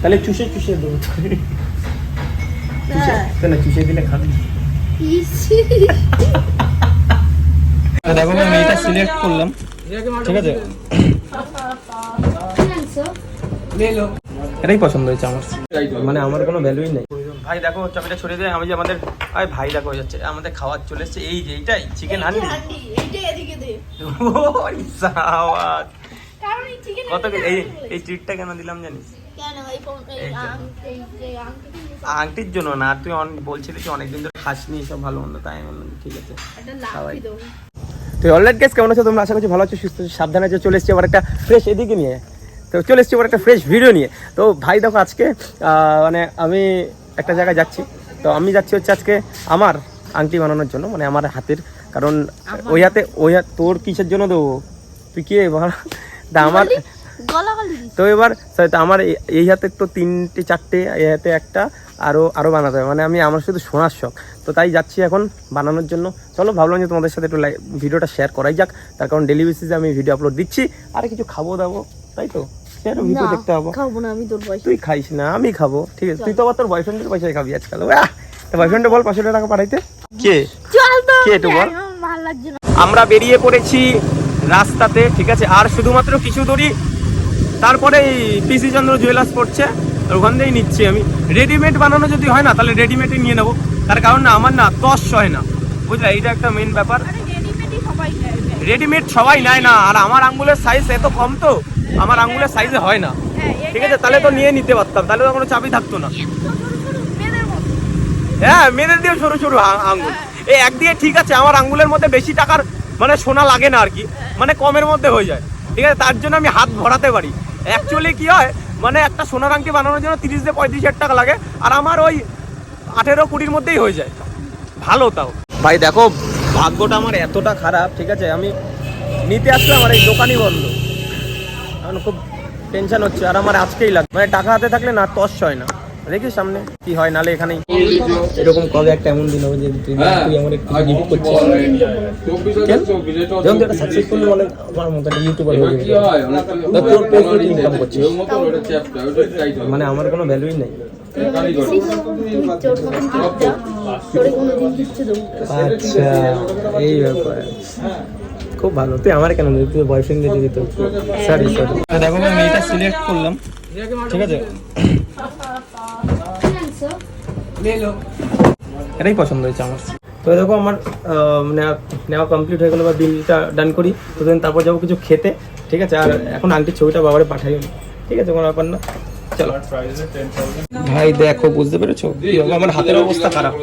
তাহলে চুষে চুষে দেবো চুষে হ্যাঁ। চুষে দিলে খাবি। দেখো আমি এটা সিলেক্ট করলাম। ঠিক আছে? এটাই পছন্দ হয়েছে আমার। মানে আমার কোনো ভ্যালুই নেই। ভাই দেখো চাবিটা ছড়িয়ে দেয়। আমি যে আমাদের আরে ভাই দেখো হয়ে যাচ্ছে আমাদের খাবার চলে এসছে। এই যে এইটাই চিকেন হান্ডি? হান্ডি, এইটা এদিকে দে। সাওয়াত কারণ এই chicken কত এই এই ট্রিটটা কেন দিলাম জানিস? আংটির জন্য না তুই বলছিলি যে অনেকদিন ধরে খাসনি সব ভালো মন্দ তাই ঠিক আছে খাওয়াই। তো অলরেডি গেস কেমন আছো তোমরা? আশা করছি ভালো আছো সুস্থ আছো, সাবধানে যে চলে এসছি আবার একটা ফ্রেশ এদিকে নিয়ে। তো চলে এসছি আবার একটা ফ্রেশ ভিডিও নিয়ে। তো ভাই দেখো আজকে মানে আমি একটা জায়গায় যাচ্ছি। তো আমি যাচ্ছি হচ্ছে আজকে আমার আংটি বানানোর জন্য মানে আমার হাতের। কারণ ওই হাতে ওই হাত তোর কিসের জন্য দেবো? তুই কে? আমার। তো এবার আমার এই- হাতে তো তিনটে চারটে এই হাতে একটা আরও আরও বানাতে হবে। মানে আমি আমার শুধু শোনার শখ। তো তাই যাচ্ছি এখন বানানোর জন্য। চলো ভাবলাম যে তোমাদের সাথে একটু ভিডিওটা শেয়ার করাই যাক। তার কারণ ডেলি বেসিসে আমি ভিডিও আপলোড দিচ্ছি। আর কিছু খাব দাবো তাই তো? ভিডিও দেখতে হব। খাব না আমি তোর পয়সা তুই খাইস না আমি খাব। ঠিক আছে তুই তো আবার তোর বয়ফ্রেন্ডের পয়সায় খাবি আজকাল। বয়ফ্রেন্ডে বল পাঁচশো টাকা পাঠাইতে। কে? চল তো। বল? আমার ভালো লাগছে না। আমরা বেরিয়ে পড়েছি রাস্তাতে ঠিক আছে? আর শুধুমাত্র কিছু দূরই তারপরে এই পিসি চন্দ্র জুয়েলার্স পড়ছে ওখান থেকেই নিচ্ছি আমি। রেডিমেড বানানো যদি হয় না তাহলে রেডিমেডই নিয়ে নেব। তার কারণ না আমার না তস হয় না। বুঝলে এইটা একটা মেন ব্যাপার। আরে রেডিমেডই সবাই নেয়। রেডিমেড সবাই নেয় না আর আমার আঙ্গুলের সাইজ এত কম তো আমার আঙ্গুলের সাইজে হয় না। হ্যাঁ, ঠিক আছে তাহলে তো নিয়ে নিতে পারতাম তাহলে তো কোনো চাপই থাকতো না। হ্যাঁ মেয়েদের দিয়ে সরু সরু আঙ্গুল। এই একদিকে ঠিক আছে আমার আঙ্গুলের মধ্যে বেশি টাকার মানে সোনা লাগে না আর কি মানে কমের মধ্যে হয়ে যায়। ঠিক আছে? তার জন্য আমি হাত ভরাতে পারি। অ্যাকচুয়ালি কি হয় মানে একটা সোনার আংটি বানানোর জন্য তিরিশ থেকে পঁয়ত্রিশ হাজার টাকা লাগে, আর আমার ওই আঠেরো কুড়ির মধ্যেই হয়ে যায়। ভালো তাও। ভাই, দেখো, ভাগ্যটা আমার এতটা খারাপ, ঠিক আছে? আমি নিতে আসলাম আর এই দোকানই বন্ধ। এখন খুব টেনশন হচ্ছে, আর আমার আজকেই লাগবে। মানে টাকা হাতে থাকলে না তস হয় না। দেখি সামনে কি হয় নালে এখানেই। এরকম কবে একটা এমন দিন হবে যে তুই তুই আমার একটু গিফট করছিস? কেন? যখন তুই একটা সাকসেসফুল মানে আমার মতো একটা ইউটিউবার হয়ে যাবে তোর পেজ থেকে ইনকাম করছিস? মানে আমার কোনো ভ্যালুই নেই। তোর তোরে। আচ্ছা এই ব্যাপার। খুব ভালো। তুই আমার কেন তুই বয়ফ্রেন্ড দিয়ে দিবি তো সরি সরি দেখো আমি এটা সিলেক্ট করলাম। ঠিক আছে। এটাই পছন্দ হয়েছে আমার। তো দেখো আমার নেওয়া নেওয়া কমপ্লিট হয়ে গেলো বা বিলটা ডান করি। তো then তারপর যাব কিছু খেতে ঠিক আছে? আর এখন আন্টির ছবিটা বাবারে পাঠাই। ঠিক আছে কোনো ব্যাপার না। চলো। ভাই দেখো বুঝতে পেরেছ? আমার হাতের অবস্থা খারাপ।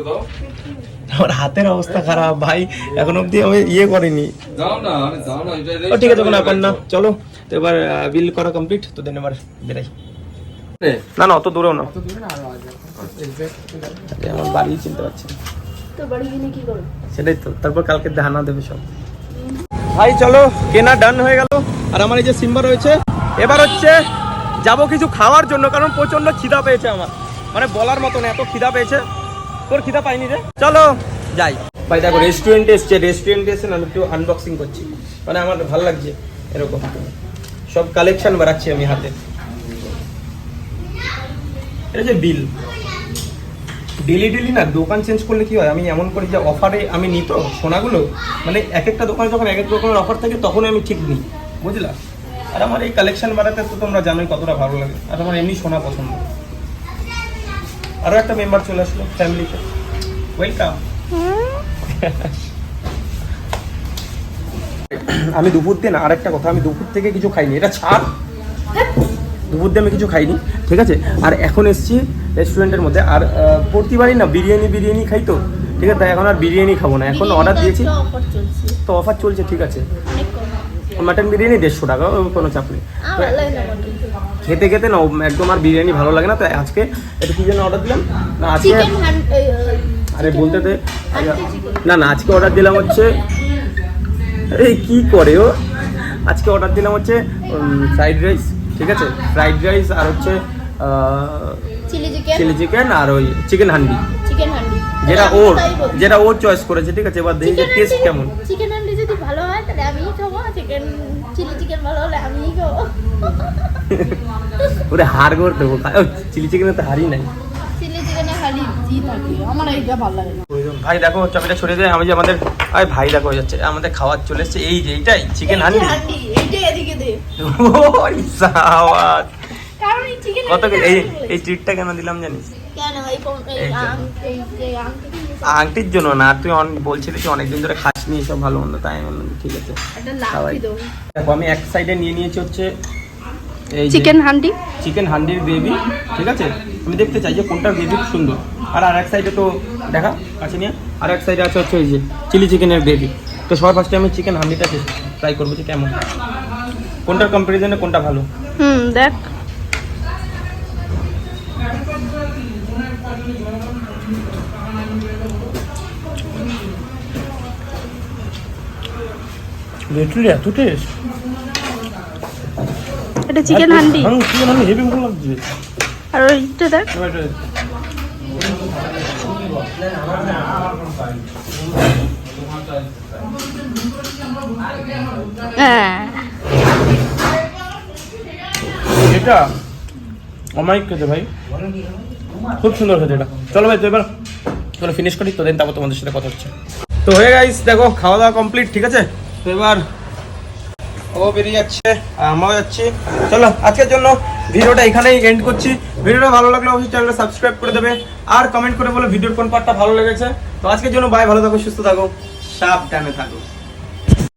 আমার হাতের অবস্থা খারাপ ভাই। এখন অবধি আমি ইয়ে করিনি। ও ঠিক আছে কোনো ব্যাপার না। চলো। তো এবার বিল করা কমপ্লিট তো দেন এবার বেরাই। না। না অত দূরেও না। আরে, আমার বাড়ি চিনতে পারছি না। বাড়ি গিয়ে কি করব? সেটাই তো তারপর কালকে ধানা দেবে সব। ভাই চলো কেনা ডান হয়ে গেল। আর আমার এই যে সিম্বা রয়েছে এবার হচ্ছে যাব কিছু খাওয়ার জন্য কারণ প্রচণ্ড খিদা পেয়েছে আমার। মানে বলার মতো না এত খিদা পেয়েছে। তোর খিদা পাইনি রে। চলো যাই। ভাই দেখো রেস্টুরেন্টে এসছে রেস্টুরেন্টে এসে না আমি একটু আনবক্সিং করছি। মানে আমার ভালো লাগছে এরকম। সব কালেকশন বাড়াচ্ছি আমি হাতে। এটা যে বিল ডেলি ডেলি না, দোকান চেঞ্জ করলে কি হয়? আমি এমন করি যে অফারে আমি নিই তো সোনাগুলো মানে এক একটা দোকানে যখন এক এক রকমের অফার থাকে তখন আমি ঠিক নিই। বুঝলা? আর আমার এই কালেকশন বাড়াতে তো তোমরা জানোই কতটা ভালো লাগে। আর আমার এমনি সোনা পছন্দ। আরও একটা মেম্বার চলে আসলো ফ্যামিলিতে ওয়েলকাম আমি দুপুর দিয়ে না আরেকটা কথা আমি দুপুর থেকে কিছু খাইনি। এটা ছাড়। দুপুর দিয়ে আমি কিছু খাইনি ঠিক আছে? আর এখন এসছি রেস্টুরেন্টের মধ্যে। আর প্রতিবারই না বিরিয়ানি বিরিয়ানি খাই তো ঠিক আছে? তাই এখন আর বিরিয়ানি খাব না। এখন অর্ডার দিয়েছি। তো অফার চলছে। ঠিক আছে। মাটন বিরিয়ানি দেড়শো টাকা ও কোনো চাপ নেই। খেতে খেতে না একদম আর বিরিয়ানি ভালো লাগে না। তাই আজকে এটা কি জন্য অর্ডার দিলাম? না আজকে আরে বলতে না না আজকে অর্ডার দিলাম হচ্ছে এই কি করে ও? আজকে অর্ডার দিলাম হচ্ছে ফ্রাইড রাইস ঠিক আছে? ফ্রাইড রাইস আর হচ্ছে চিলি চিকেন আর ওই চিকেন হান্ডি। Chicken handi। যেটা আমি ওর যেটা ওর চয়েস করেছে ঠিক আছে? এবার দেখি টেস্ট কেমন। chicken handi যদি ভালো হয় তাহলে আমিই খাব। চিকেন চিলি চিকেন ভালো হলে আমিই গো ওরে হার করে দেবো চিলি চিকেনে তো হারই নাই চিলি চিকেনে খালি জি থাকে আমার এইটা ভালো লাগে ভাই দেখো চাবিটা সরে যায় আমি যে আমাদের আরে ভাই দেখো হয়ে যাচ্ছে আমাদের খাবার চলে এসছে। এই যে এইটাই চিকেন হান্ডি। হান্ডি এইটা এদিকে দে। ওই সাওয়াত কত এই এই ট্রিটটা কেন দিলাম জানিস? আংটির জন্য না তুই বলছিলি যে অনেকদিন ধরে খাসনি এসব ভালো মন্দ তাই আমি বললাম ঠিক আছে। দেখো আমি এক সাইডে নিয়ে নিয়েছি হচ্ছে এই চিকেন হান্ডি? চিকেন হান্ডির গ্রেভি ঠিক আছে? আমি দেখতে চাই যে কোনটার গ্রেভি সুন্দর। আর আর এক সাইডে তো দেখা আছে নিয়ে। আর এক সাইডে আছে হচ্ছে এই যে চিলি চিকেনের গ্রেভি তো সবার ফার্স্টে আমি চিকেন হান্ডিটা ট্রাই করব যে কেমন। কোনটার কম্পারিজনে কোনটা ভালো? হুম দেখ। লিটারলি এত টেস্ট এটা chicken handi. Chicken handi heavy ভালো লাগছে। আর ওইটা দেখ। হ্যাঁ। এটা অমায়িক খেতে ভাই। খুব সুন্দর খেতে এটা। চলো ভাই তো এবার চলো ফিনিশ করি তো দেন তারপর তোমাদের সাথে কথা হচ্ছে। তো হয়ে গাইস দেখো খাওয়া দাওয়া কমপ্লিট ঠিক আছে? তো এবার ও বেরিয়ে যাচ্ছে আমরাও যাচ্ছি। চলো, আজকের জন্য ভিডিওটা এখানেই এন্ড করছি। ভিডিওটা ভালো লাগলে অবশ্যই চ্যানেলটা সাবস্ক্রাইব করে দেবে আর কমেন্ট করে বলে ভিডিওর কোন পার্টটা ভালো লেগেছে। তো আজকের জন্য বাই ভালো থাকো, সুস্থ থাকো, সাবধানে থাকো।